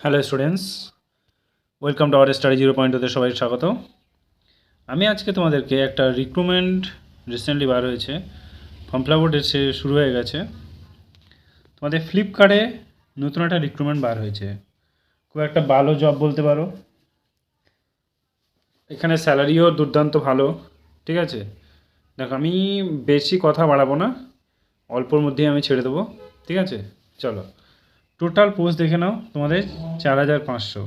Hello students welcome to our study zero point ওতে সবাই স্বাগত। আমি আজকে তোমাদেরকে একটা রিক্রুটমেন্ট রিসেন্টলি বার হয়েছে। ফর্ম ফিল আউট এসে শুরু হয়ে গেছে। তোমাদের ফ্লিপকার্টে নতুন একটা রিক্রুটমেন্ট বার হয়েছে। খুব একটা ভালো জব বলতে পারো। এখানে স্যালারিও দুর্দান্ত ভালো, ঠিক আছে? দেখো, আমি বেশি কথা বাড়াবো না। অল্পর মধ্যেই আমি ছেড়ে দেবো, ঠিক আছে? চলো। টোটাল পোস্ট দেখে নাও, তোমাদের চার হাজার পাঁচশো।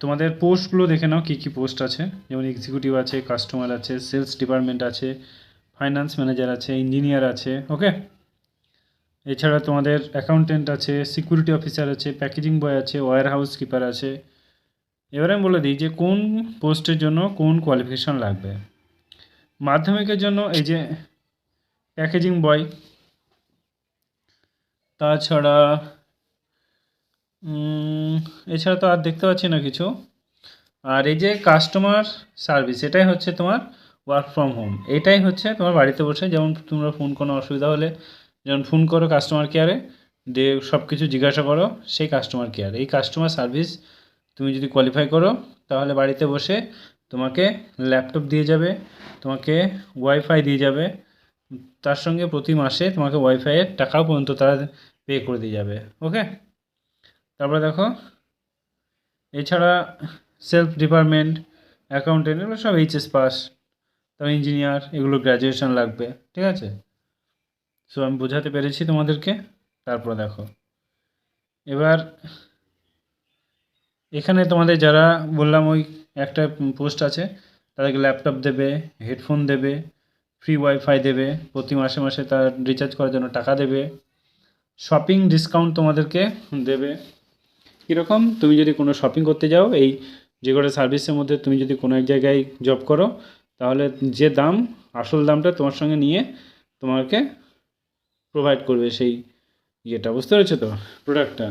তোমাদের পোস্টগুলো দেখে নাও, কী কী পোস্ট আছে। যেমন এক্সিকিউটিভ আছে কাস্টমার আছে সেলস ডিপার্টমেন্ট আছে ফাইন্যান্স ম্যানেজার আছে ইঞ্জিনিয়ার আছে ওকে এছাড়া তোমাদের অ্যাকাউন্টেন্ট আছে সিকিউরিটি অফিসার আছে প্যাকেজিং বয় আছে ওয়্যার হাউস কিপার আছে। এবারে আমি বলে দিই যে কোন পোস্টের জন্য কোন কোয়ালিফিকেশন লাগবে। মাধ্যমিকের জন্য এই যে প্যাকেজিং বয় তাছাড়া এছাড়া তো আর দেখতে পাচ্ছি না কিছু। আর এই যে কাস্টমার সার্ভিস এটাই হচ্ছে তোমার ওয়ার্ক ফ্রম হোম এটাই হচ্ছে তোমার বাড়িতে বসে, যেমন তোমরা ফোন কোনো অসুবিধা হলে, যেমন ফোন করো কাস্টমার কেয়ারে দিয়ে সব কিছু জিজ্ঞাসা করো, সেই কাস্টমার কেয়ার এই কাস্টমার সার্ভিস তুমি যদি কোয়ালিফাই করো, তাহলে বাড়িতে বসে তোমাকে ল্যাপটপ দিয়ে যাবে, তোমাকে ওয়াইফাই দিয়ে যাবে। তার সঙ্গে প্রতি মাসে তোমাকে ওয়াইফাইয়ের টাকাও পর্যন্ত তারা পে করে দিয়ে যাবে ওকে তারপরে দেখো, এছাড়া সেলফ ডিপার্টমেন্ট অ্যাকাউন্টেন্ট এগুলো সব এইচএস পাস তারপর ইঞ্জিনিয়ার এগুলো গ্র্যাজুয়েশন লাগবে, ঠিক আছে? সো আমি বোঝাতে পেরেছি তোমাদেরকে, তারপর দেখো। এবার, এখানে তোমাদের যারা বললাম ওই একটা পোস্ট আছে, তাদেরকে ল্যাপটপ দেবে হেডফোন দেবে ফ্রি ওয়াইফাই দেবে, প্রতি মাসে মাসে তার রিচার্জ করার জন্য টাকা দেবে শপিং ডিসকাউন্ট তোমাদেরকে দেবে। কীরকম? তুমি যদি কোনো শপিং করতে যাও, এই যে কটা সার্ভিসের মধ্যে তুমি যদি কোনো এক জায়গায় জব করো, তাহলে যে দাম, আসল দামটা তোমার সঙ্গে নিয়ে তোমাকে প্রোভাইড করবে সেই ইয়েটা। বুঝতে পেরেছ তো? প্রোডাক্টটা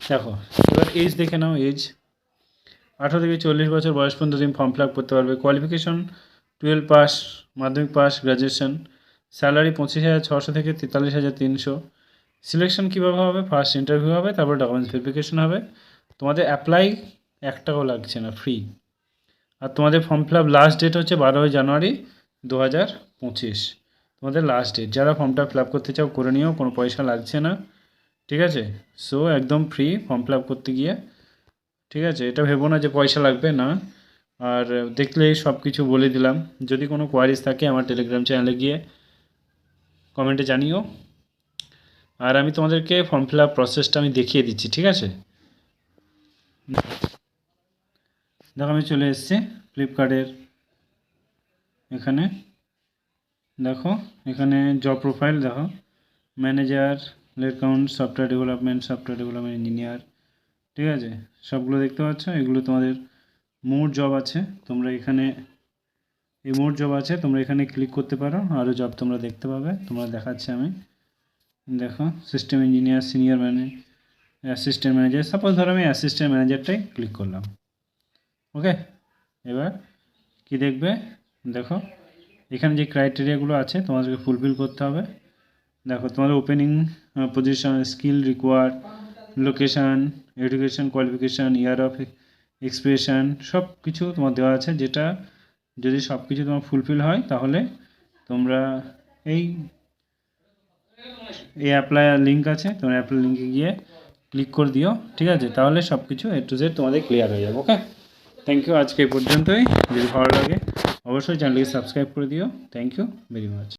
দেখো, এবার এজ দেখে নাও এজ আঠারো থেকে চল্লিশ বছর বয়স পর্যন্ত তুমি ফর্ম ফিল আপ করতে পারবে। Qualification twelve pass Madhyamik pass graduation salary পঁচিশ হাজার ছশো থেকে তেতাল্লিশ হাজার তিনশো। সিলেকশন কীভাবে হবে? ফার্স্ট ইন্টারভিউ হবে, তারপর ডকুমেন্টস ভেরিফিকেশন হবে। তোমাদের অ্যাপ্লাই এক টাকাও লাগছে না ফ্রি আর তোমাদের form fill up last date হচ্ছে বারোই জানুয়ারি দু হাজার পঁচিশ। তোমাদের লাস্ট ডেট যারা ফর্মটা ফিল আপ করতে চাও, করে নিও, কোনো পয়সা লাগছে না। ঠিক আছে? সো একদম ফ্রি ফর্ম ফিল আপ করতে গিয়ে। ঠিক আছে? এটা ভেবো না যে পয়সা লাগবে, না। আর দেখলে সব কিছু বলে দিলাম। যদি কোনো কোয়ারিজ থাকে, আমার টেলিগ্রাম চ্যানেলে গিয়ে কমেন্টে জানিও। আর আমি তোমাদেরকে ফর্ম ফিল আপ প্রসেসটা আমি দেখিয়ে দিচ্ছি, ঠিক আছে? দেখো, আমি চলে এসেছি ফ্লিপকার্টের এখানে। দেখো, এখানে জব প্রোফাইল দেখো। Manager account software development software development engineer ঠিক আছে? সবগুলো দেখতে পাচ্ছ? এগুলো তোমাদের মোর জব আছে। তোমরা এখানে, এই মোর জব আছে, তোমরা এখানে ক্লিক করতে পারো। আরও জব তোমরা দেখতে পাবে। তোমরা দেখাচ্ছি আমি। দেখো সিস্টেম ইঞ্জিনিয়ার সিনিয়র ম্যানে অ্যাসিস্ট্যান্ট ম্যানেজার সাপোজ ধরো আমি অ্যাসিস্ট্যান্ট ম্যানেজারটাই ক্লিক করলাম। ওকে এবার কি দেখবে? দেখো, এখানে যে ক্রাইটেরিয়াগুলো আছে, তোমাদেরকে ফুলফিল করতে হবে। দেখো, তোমাদের opening position skill required location education qualification year of expression সব কিছু তোমার দেওয়া আছে, যেটা যদি সব কিছু তোমার ফুলফিল হয়, তাহলে তোমরা এই এই অ্যাপ্লাই লিঙ্ক আছে, তোমরা অ্যাপ্লাই লিঙ্কে গিয়ে ক্লিক করে দিও, ঠিক আছে? তাহলে সব কিছু এ টু জেড তোমাদের ক্লিয়ার হয়ে যাবে ওকে থ্যাংক ইউ আজকে এই পর্যন্তই, যদি ভালো লাগে, অবশ্যই চ্যানেলকে সাবস্ক্রাইব করে দিও। Thank you very much